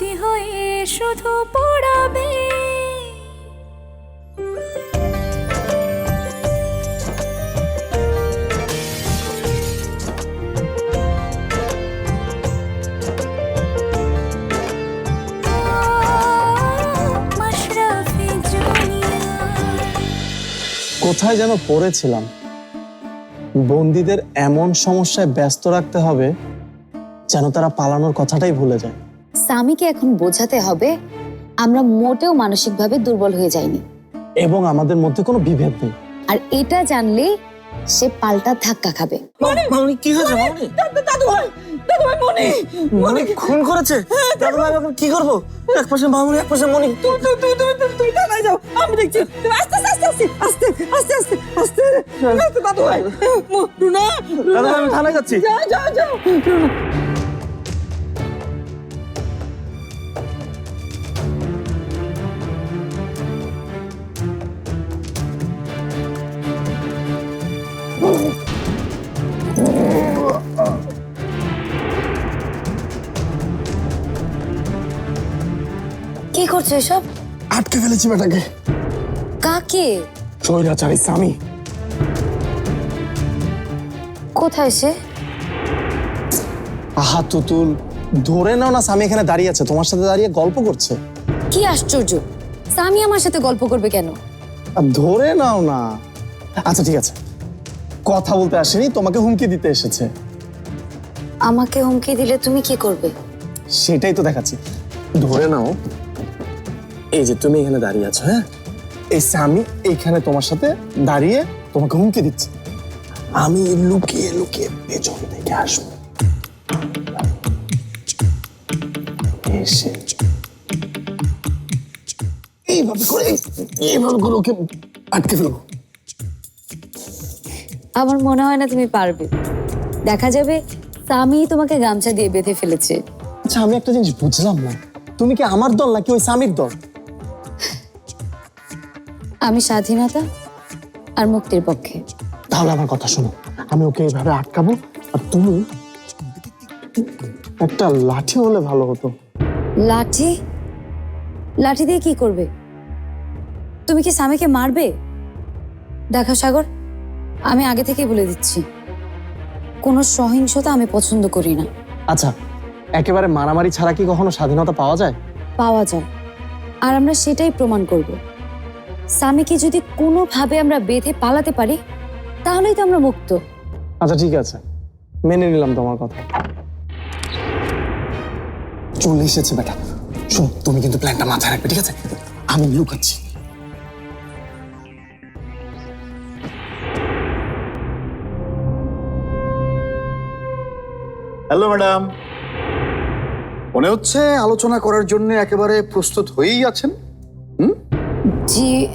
স্মৃতি হয়ে শুধু পড়াবে। কোথায় যেন পড়েছিলাম। বন্দীদের এমন সমস্যায় ব্যস্ত রাখতে হবে যেন তারা পালানোর কথাটাই ভুলে যায়। সামিকে এখন বোঝাতে হবে আমরা মোটেও মানসিকভাবে দুর্বল হয়ে যাইনি। এবং আমাদের মধ্যে কোনো বিভেদ নেই। আর এটা জানলে সে পাল্টা ধাক্কা খাবে। মামনি কি হয়েছে মামনি দাদু ভাই দাদু ভাই মনি মনি খুন করেছে? দাদু ভাই এখন কি করব? এক পাশে মামনি এক পাশে মনি। তুই তুই তুই তুমি তুমি তুমি থানায় যাও। আমি দেখছি। আস্তে আস্তে আস্তে আস্তে আস্তে আস্তে আস্তে আস্তে। দাদু ভাই মু- রুনা দাদু ভাই আমি থানায় যাচ্ছি। যাও যাও যাও। করছ এসব? আটকে ফেলেছি বেটাকে। কাকে? স্বৈরাচারী স্বামী। কোথায় সে? আহা তুতুল ধরে নাও না স্বামী এখানে দাঁড়িয়ে আছে তোমার সাথে দাঁড়িয়ে গল্প করছে। কি আশ্চর্য! সামি আমার সাথে গল্প করবে কেন? ধরে নাও না। আচ্ছা ঠিক আছে। কথা বলতে আসেনি তোমাকে হুমকি দিতে এসেছে। আমাকে হুমকি দিলে তুমি কি করবে? সেটাই তো দেখাচ্ছি। ধরে নাও। এই যে তুমি এখানে দাঁড়িয়ে আছো হ্যাঁ? এই স্বামী এইখানে তোমার সাথে দাঁড়িয়ে তোমাকে হুমকি দিচ্ছে। আমি লুকিয়ে লুকিয়ে পেছন থেকে আসব। এসে এইভাবে করে এইভাবে করে ওকে আটকে ফেলব আমার মনে হয় না তুমি পারবে। দেখা যাবে সামি তোমাকে গামছা দিয়ে বেঁধে ফেলেছে। আচ্ছা আমি একটা জিনিস বুঝলাম না। তুমি কি আমার দল নাকি ওই স্বামীর দল? আমি স্বাধীনতা আর মুক্তির পক্ষে। তাহলে আমার কথা শোনো। আমি ওকে এইভাবে আটকাবো আর তুমি একটা লাঠি হলে ভালো হতো। লাঠি? লাঠি দিয়ে কি করবে? তুমি কি স্বামীকে মারবে? দেখা সাগর আমি আগে থেকেই বলে দিচ্ছি কোনো সহিংসতা আমি পছন্দ করি না। আচ্ছা একেবারে মারামারি ছাড়া কি কখনো স্বাধীনতা পাওয়া যায়? পাওয়া যায়। আর আমরা সেটাই প্রমাণ করব। স্বামীকে যদি কোনোভাবে আমরা বেঁধে পালাতে পারি তাহলেই তো আমরা মুক্ত। আচ্ছা ঠিক আছে। মেনে নিলাম তোমার কথা। চলে এসেছে বেটা। শোন তুমি কিন্তু প্ল্যানটা মাথায় রাখবে ঠিক আছে? আমি লুকাচ্ছি। Hello madam. মনে হচ্ছে আলোচনা করার জন্য একেবারে প্রস্তুত হয়েই আছেন। জি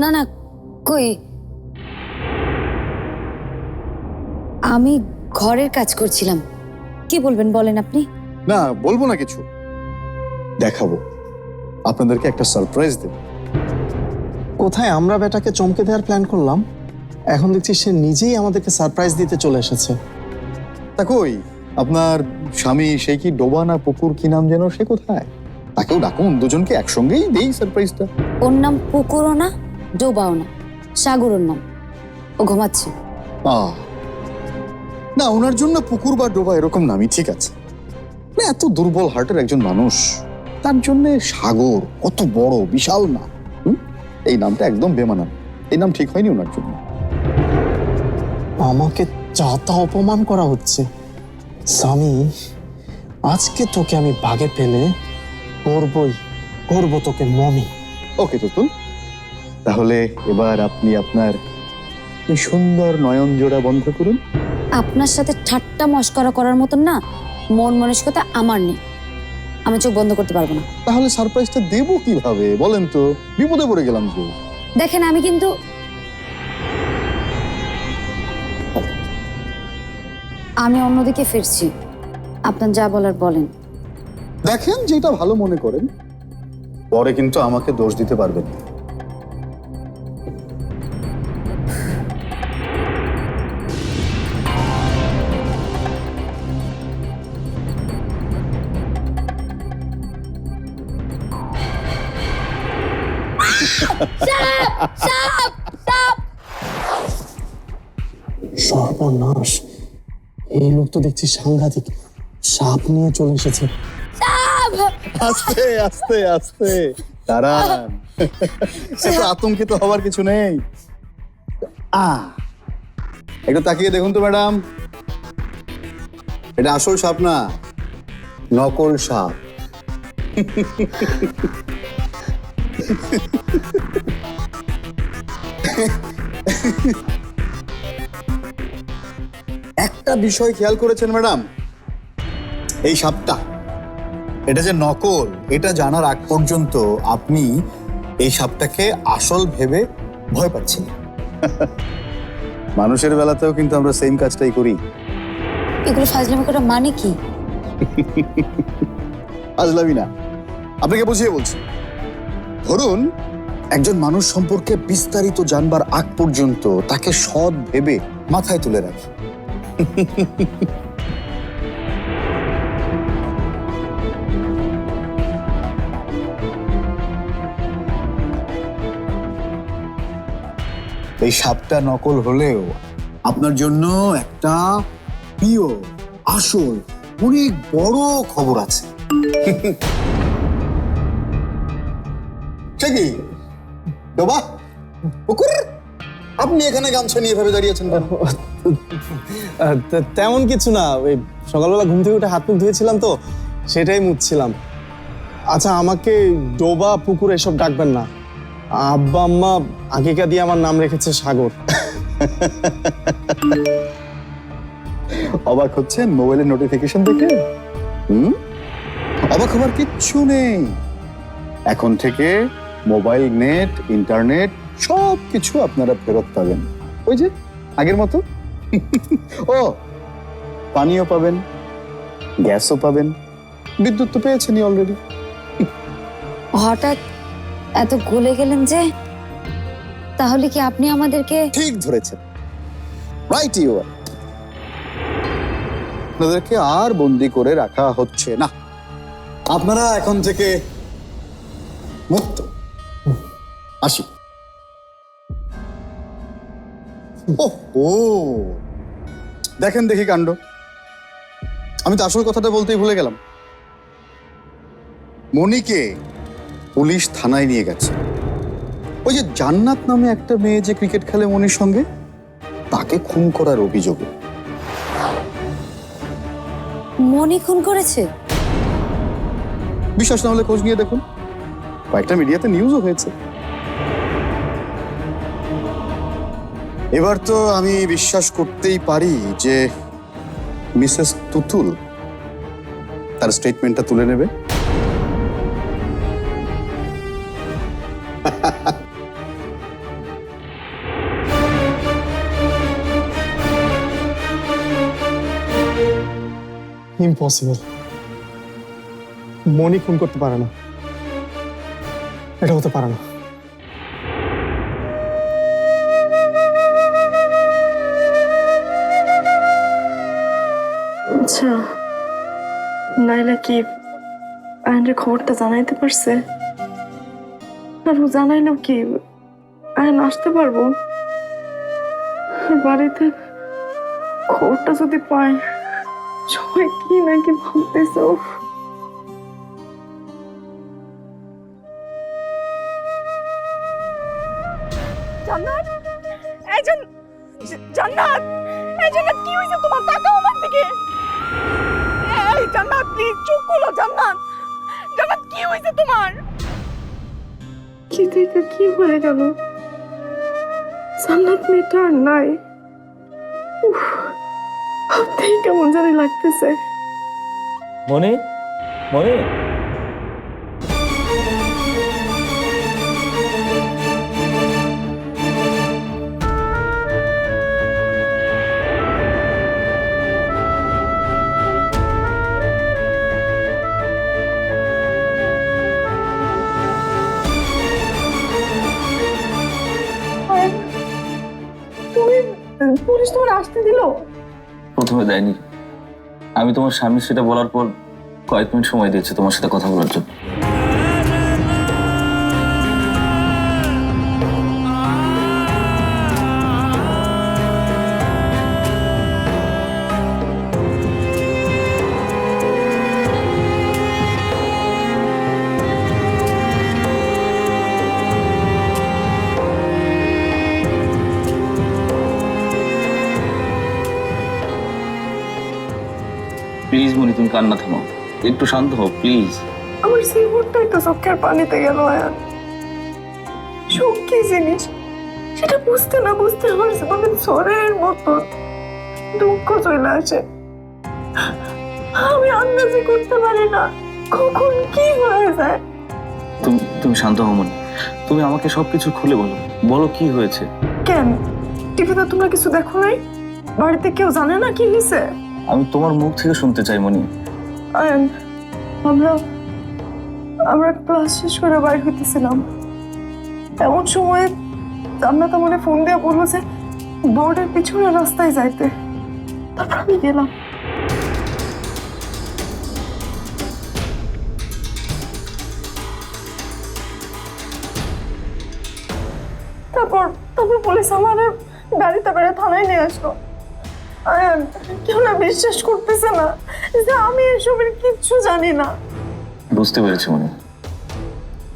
না না, কই? আমি ঘরের কাজ করছিলাম। কি বলবেন বলেন আপনি? না, বলব না কিছু। দেখাবো। আপনাদেরকে একটা সারপ্রাইজ দেব। কোথায় আমরা বেটাকে চমকে দেওয়ার প্ল্যান করলাম, এখন দেখছি সে নিজেই আমাদেরকে সারপ্রাইজ দিতে চলে এসেছে। তা কই? আপনার স্বামী সেই কি ডোবা না পুকুর কি নাম যেন, সে কোথায়? তাকেও ডাকুন দুজনকে একসঙ্গেই দেই সারপ্রাইজটা ওর নাম পুকুরও না ডোবাও না সাগরের নাম। ও ঘুমাচ্ছে। আহ না ওনার জন্য পুকুর বা ডোবা এরকম নামই ঠিক আছে। না এত দুর্বল হার্টের একজন মানুষ তার জন্য সাগর কত বড় বিশাল না। হুম? এই নামটা একদম বেমানান। এই নাম ঠিক হয়নি ওনার জন্য। আমাকে চাতা অপমান করা হচ্ছে। স্বামী আজকে তোকে আমি বাগে পেলে করবই করব তোকে মমি। ওকে তুতুল। তাহলে এবার আপনি আপনার এই সুন্দর নয়ন জোড়া বন্ধ করুন। আপনার সাথে ঠাট্টা মস্করা করার মতন না মন মানসিকতা আমার নেই। আমি চোখ বন্ধ করতে পারব না। তাহলে সারপ্রাইজটা দেবো কীভাবে? বলেন তো বিপদে পড়ে গেলাম যে। দেখেন আমি কিন্তু আমি অন্যদিকে ফিরছি। আপনার যা বলার বলেন। দেখেন যেটা ভালো মনে করেন। পরে কিন্তু আমাকে দোষ দিতে পারবেন সর্বনাশ। এই লোক তো দেখছি সাংঘাতিক। সাপ নিয়ে চলে এসেছে। আস্তে আস্তে আস্তে। দাঁড়ান। আতঙ্কিত হওয়ার কিছু নেই। একটু তাকিয়ে দেখুন তো, ম্যাডাম। এটা আসল সাপ না, নকল সাপ। একটা বিষয় খেয়াল করেছেন, ম্যাডাম? এই সাপটা। এটা যে নকল এটা জানার আগ পর্যন্ত আপনি এই সাপটাকে আসল ভেবে ভয় পাচ্ছেন। মানুষের বেলাতেও কিন্তু আমরা সেম কাজটাই করি। এগুলো ফাজলামি করা মানে কি? আজলামি না। আপনাকে বুঝিয়ে বলছি। ধরুন একজন মানুষ সম্পর্কে বিস্তারিত জানবার আগ পর্যন্ত তাকে সৎ ভেবে মাথায় তুলে রাখি। এই সাপটা নকল হলেও আপনার জন্য একটা প্রিয় আসল, অনেক বড় খবর আছে। কি? ডোবা? আপনি এখানে গামছা নিয়ে ভেবে দাঁড়িয়েছেন তেমন কিছু না। ওই সকালবেলা ঘুম থেকে উঠে হাত মুখ ধুয়েছিলাম তো, সেটাই মুছছিলাম। আচ্ছা আমাকে ডোবা, পুকুর এসব ডাকবেন না। আব্বা আম্মা আগেকা দিয়ে আমার নাম রেখেছে সাগর। অবাক হচ্ছেন মোবাইলের নোটিফিকেশন দেখে? হুম? অবাক হবার কিচ্ছু নেই। এখন থেকে মোবাইল নেট ইন্টারনেট সব কিছু আপনারা ফেরত পাবেন। ওই যে আগের মতো। ও পানিও পাবেন গ্যাসও পাবেন। বিদ্যুৎ তো পেয়েছেনই অলরেডি হঠাৎ এত গলে গেলেন যে, তাহলে কি আপনি আমাদেরকে ঠিক ধরেছেন। রাইট ইউ আপনাদেরকে আর বন্দি করে রাখা হচ্ছে না। আপনারা এখন থেকে মুক্ত। আসি ও দেখেন দেখি কাণ্ড। আমি তো আসল কথাটা বলতেই ভুলে গেলাম। মনিকে পুলিশ থানায় নিয়ে গেছে। ওই যে জান্নাত নামে একটা মেয়ে যে ক্রিকেট খেলে মনির সঙ্গে তাকে খুন করার অভিযোগে। মনি খুন করেছে? বিশ্বাস না হলে খোঁজ নিয়ে দেখুন। কয়েকটা মিডিয়াতে নিউজও হয়েছে। এবার তো আমি বিশ্বাস করতেই পারি যে মিসেস তুতুল তার স্টেটমেন্টটা তুলে নেবে। ইম্পসিবল মনি খুন করতে পারে না। এটা হতে পারে না। আচ্ছা কি আয়নের খবরটা জানাইতে পারছে? আর ও জানাইলেও কি আয়ন আসতে পারব? বাড়িতে খবরটা যদি পায় সবাই কি নাকি ভাবতেছে। জান্নাত! এই জান- জ- জান্নাত! এই জান্নাত কি হয়েছে তোমার? তাকাও আমার দিকে! এই জান্নাত প্লিজ চুপ করো জান্নাত! জান্নাত কি হয়েছে তোমার? কি থেকে কি হয়ে গেল? জান্নাত মেয়েটা আর নাই। উফ, ভাবতেই কেমন জানি লাগতেছে। মনে? মনে? তুমি পুলিশ তোমার আসতে দিলো? প্রথমে দেয়নি। আমি তোমার স্বামী সেটা বলার পর কয়েক মিনিট সময় দিয়েছি তোমার সাথে কথা বলার জন্য। প্লিজ মনি তুমি কান্না থামাও। একটু শান্ত হও প্লিজ আমার জীবনটাই তো চোখের পানিতে গেল আয়ান। সুখ কি জিনিস? সেটা বুঝতে না বুঝতে আমার জীবনে ঝড়ের মতো দুঃখ চলে আসে। আমি আন্দাজি করতে পারি না কখন কি হয়ে যায়। তুমি তুমি শান্ত হও মনি তুমি আমাকে সবকিছু খুলে বলো। বলো কি হয়েছে। কেন? টিভিতে তোমরা কিছু দেখো নাই? বাড়িতে কেউ জানে না কি হয়েছে? আমি তোমার মুখ থেকে শুনতে চাই, মনি। আমরা আমরা ক্লাস শেষ করে বাইর হইতেছিলাম। এমন সময় আমারে ফোন দিয়ে বলল যে বোর্ডের পিছনে রাস্তায় যাইতে। তারপর আমি গেলাম। তারপর তারপর পুলিশ আমাদের গাড়িতে বেড়ে থানায় নিয়ে আসলো। আয়ান কেউ না বিশ্বাস করতেছে না যে আমি এসবের কিচ্ছু জানি না। বুঝতে পেরেছি মনি।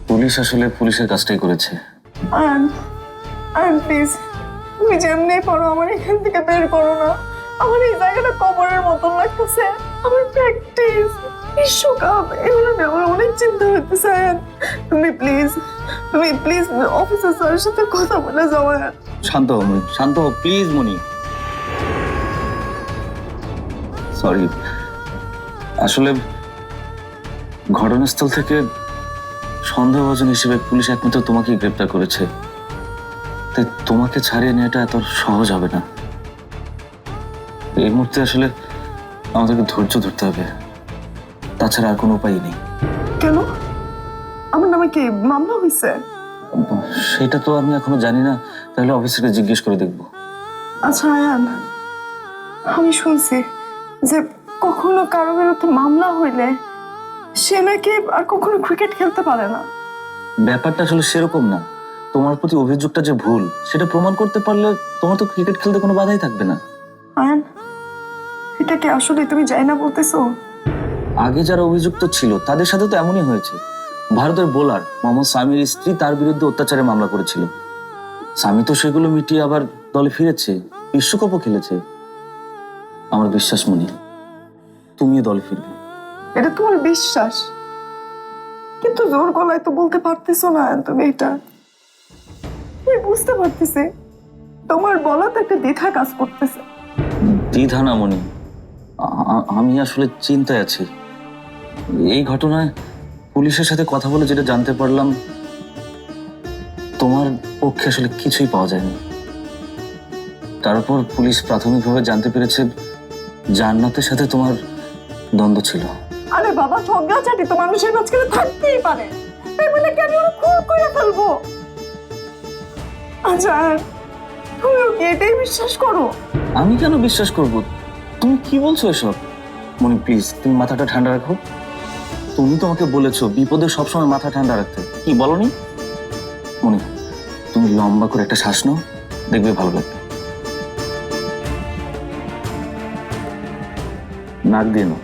পুলিশ আসলে পুলিশের কাজটাই করেছে। আয়ান আয়ান প্লিজ তুমি যেমনি পারো আমার এখান থেকে বের করো না। আমার এই জায়গাটা কবরের মতন লাগতেছে। আমার প্র্যাকটিস বিশ্বকাপ এগুলো নিয়ে আমার অনেক চিন্তা হইতেছে আয়ান। তুমি প্লিজ তুমি প্লিজ অফিসার স্যারের সাথে কথা বলে যাও আয়ান। শান্ত শান্ত প্লিজ মনি। সরি। আসলে ঘটনাস্থল থেকে সন্দেহভাজন হিসেবে পুলিশ একমাত্র তোমাকেই গ্রেপ্তার করেছে। তাই তোমাকে ছাড়িয়ে নেওয়াটা এত সহজ হবে না। এই মুহূর্তে আসলে আমাদেরকে ধৈর্য ধরতে হবে। তাছাড়া আর কোনো উপায় নেই। কেন? আমার নামে কি মামলা হয়েছে সেটা তো আমি এখনও জানি না। তাহলে অফিসারকে জিজ্ঞেস করে দেখব। আচ্ছা আয়ান আমি শুনছি। যে কখনো কারও বিরুদ্ধে মামলা হইলে সে নাকি আর কখনো ক্রিকেট খেলতে পারে না। ব্যাপারটা আসলে সেরকম না। তোমার প্রতি অভিযোগটা যে ভুল সেটা প্রমাণ করতে পারলে তোমার তো ক্রিকেট খেলতে কোনো বাধাই থাকবে না। আয়ান এটা কি আসলে তুমি যাই না বলতেছো? আগে যারা অভিযুক্ত ছিল তাদের সাথে তো এমনই হয়েছে। ভারতের বোলার মোহাম্মদ সামির স্ত্রী তার বিরুদ্ধে অত্যাচারের মামলা করেছিল। স্বামী তো সেগুলো মিটিয়ে আবার দলে ফিরেছে বিশ্বকাপও খেলেছে। আমার বিশ্বাস মনি তুমিও দলে ফিরবে। এটা তোমার বিশ্বাস? কিন্তু জোর গলায় তো বলতে পারতেছো না তুমি এটা। আমি বুঝতে পারতেছি? তোমার বলাতে একটা দ্বিধা কাজ করতেছে। দ্বিধা না মনি আমি আসলে চিন্তায় আছি। এই ঘটনায় পুলিশের সাথে কথা বলে যেটা জানতে পারলাম তোমার পক্ষে আসলে কিছুই পাওয়া যায়নি। তারপর পুলিশ প্রাথমিকভাবে জানতে পেরেছে জান্নাতের সাথে তোমার দ্বন্দ্ব ছিল। আরে বাবা ঝগড়াঝাটি তো মানুষের মাঝখানে থাকতেই পারে। তাই বলে কি আমি ওরা খুন করে ফেলব? আচ্ছা আর তুমিও কি এটাই বিশ্বাস করো? আমি কেন বিশ্বাস করব? তুমি কি বলছো এসব? মনি প্লিজ তুমি মাথাটা ঠান্ডা রাখো। তুমি তো আমাকে বলেছ বিপদে সবসময় মাথা ঠান্ডা রাখতে। কি বলনি? মনি তুমি লম্বা করে একটা শ্বাস নাও দেখবে ভালো লাগবে। নাক দিয়ে নাও।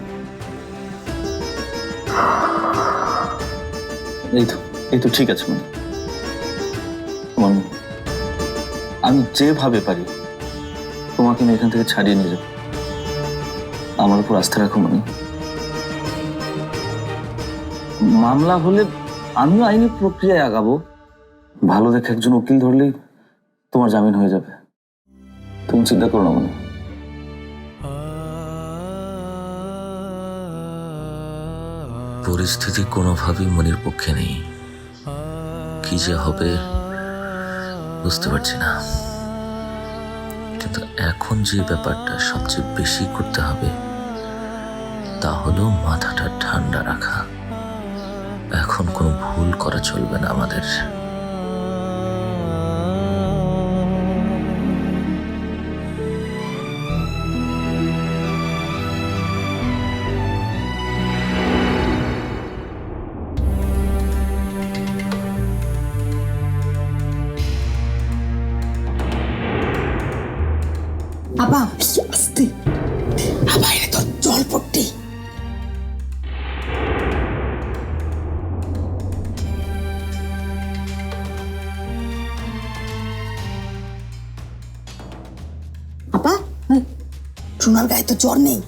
এই তো এই তো ঠিক আছে, মনি। আমি যেভাবে পারি, তোমাকে আমি এখান থেকে ছাড়িয়ে নিয়ে যাব। আমার উপর আস্থা রাখো, মনে। মামলা হলে আমিও আইনি প্রক্রিয়ায় আগাবো। ভালো দেখে একজন উকিল ধরলেই তোমার জামিন হয়ে যাবে। তুমি চিন্তা করো না, মনে। পরিস্থিতি কোনোভাবেই মনির পক্ষে নেই। কি যে হবে, বুঝতে পারছি না। কিন্তু এখন যে ব্যাপারটা সবচেয়ে বেশি করতে হবে, তা হলো মাথাটা ঠান্ডা রাখা। এখন কোনো ভুল করা চলবে না আমাদের। আপা আস্তে বাইরে তো জল পড়তি আপা সোনার গায়ে তো জ্বর নেই।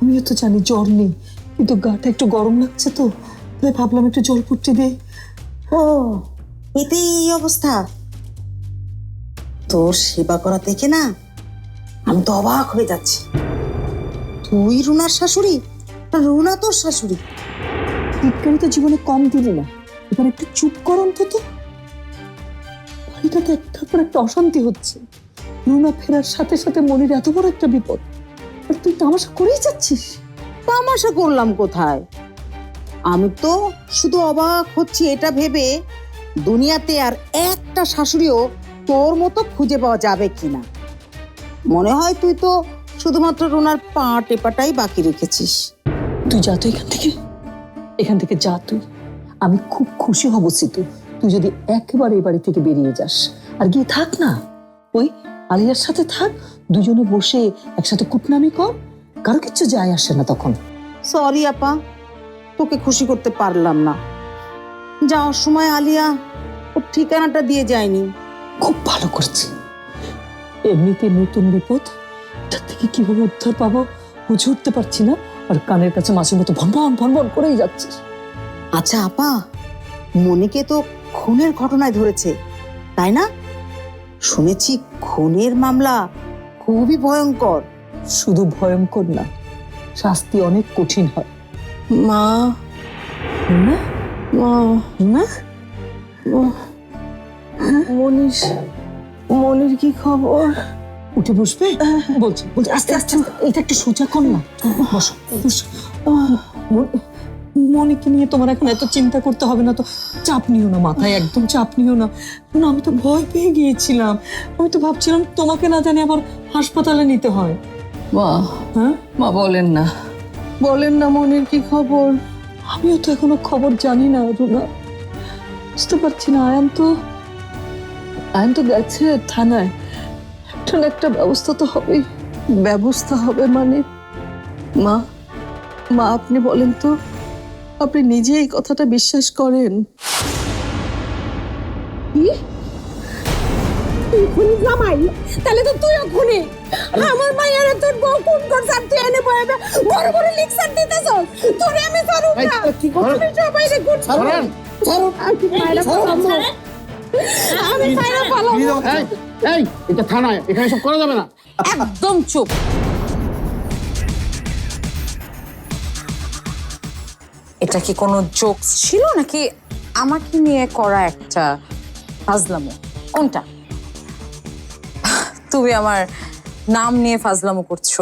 আমিও তো জানি জ্বর নেই কিন্তু গাটা একটু গরম লাগছে তো তাই ভাবলাম একটু জল পড়তে দেই। ও এতেই এই অবস্থা। তোর সেবা করা থেকে না আমি তো অবাক হয়ে যাচ্ছি। তুই রুনার শাশুড়ি? রুনা তোর শাশুড়ি? টিটকারি তো জীবনে কম দিলি না। এবার একটু চুপ কর অন্তত বাড়িটাতে একটার পর একটা অশান্তি হচ্ছে। রুনা ফেরার সাথে সাথে মনির এত বড় একটা বিপদ। আর তুই তামাশা করেই যাচ্ছিস? তামাশা করলাম কোথায়? আমি তো শুধু অবাক হচ্ছি এটা ভেবে দুনিয়াতে আর একটা শাশুড়িও তোর মতো খুঁজে পাওয়া যাবে কিনা। মনে হয় তুই তো শুধুমাত্র রুনার পা টেপাটাই বাকি রেখেছিস। তুই যা তো এখান থেকে। এখান থেকে যা তুই। আমি খুব খুশি হব সিতু। তুই যদি একেবারে এই বাড়ি থেকে বেরিয়ে যাস। আর গিয়ে থাক না। ওই আলিয়ার সাথে থাক। দুজনে বসে একসাথে কুটনামি কর। কারও কিচ্ছু যায় আসে না তখন। সরি আপা। তোকে খুশি করতে পারলাম না। যাওয়ার সময় আলিয়া ওর ঠিকানাটা দিয়ে যায়নি। খুব ভালো করছে। এমনিতে নতুন বিপদ? তার থেকে কীভাবে উদ্ধার পাবো? বুঝে উঠতে পারছি না। আর কানের কাছে মাছের মতো ভনভন ভনভন করেই যাচ্ছিস। আচ্ছা আপা মনিকে তো খুনের ঘটনায় ধরেছে তাই না? শুনেছি খুনের মামলা খুবই ভয়ঙ্কর। শুধু ভয়ঙ্কর না শাস্তি অনেক কঠিন হয়। মা। মা। না? মনীষ মনির কি খবর? উঠে বসবে? বলছি বলছি আস্তে আস্তে এটা একটু সোজা কর না। বসো বসো। মনিকে নিয়ে তোমার এখন এত চিন্তা করতে হবে না তো চাপ নিও না মাথায় একদম চাপ নিও না। না আমি তো ভয় পেয়ে গিয়েছিলাম। আমি তো ভাবছিলাম তোমাকে না জানি আবার হাসপাতালে নিতে হয়। মা হ্যাঁ? মা বলেন না। বলেন না মনির কি খবর? আমিও তো এখনও খবর জানি না রুনা। বুঝতে পারছি না আয়ান তো আয়ান তো গেছে থানায়। একটা না একটা ব্যবস্থা তো হবেই। ব্যবস্থা হবে মানে? মা মা আপনি বলেন তো আপনি নিজে এই কথাটা বিশ্বাস করেন? জামাই? তাহলে তো তুইও খুনি। আমার মায়ের তোর বউ কোন কোন সাথে এনে বয়ে বড় বড় লিকসার দিতেছ তোরে আমি ছাড়ু না। কি করছিস? সবাই রে গুড ছাড়ুন। ছাড়ুন। আমি মায়েরা এই এটা থানায় এখানে সব করা যাবে না। একদম চুপ। এটা কি কোনো জোকস ছিল নাকি আমাকে নিয়ে করা একটা ফাজলামো? কোনটা? তুমি আমার নাম নিয়ে ফাজলামো করছ।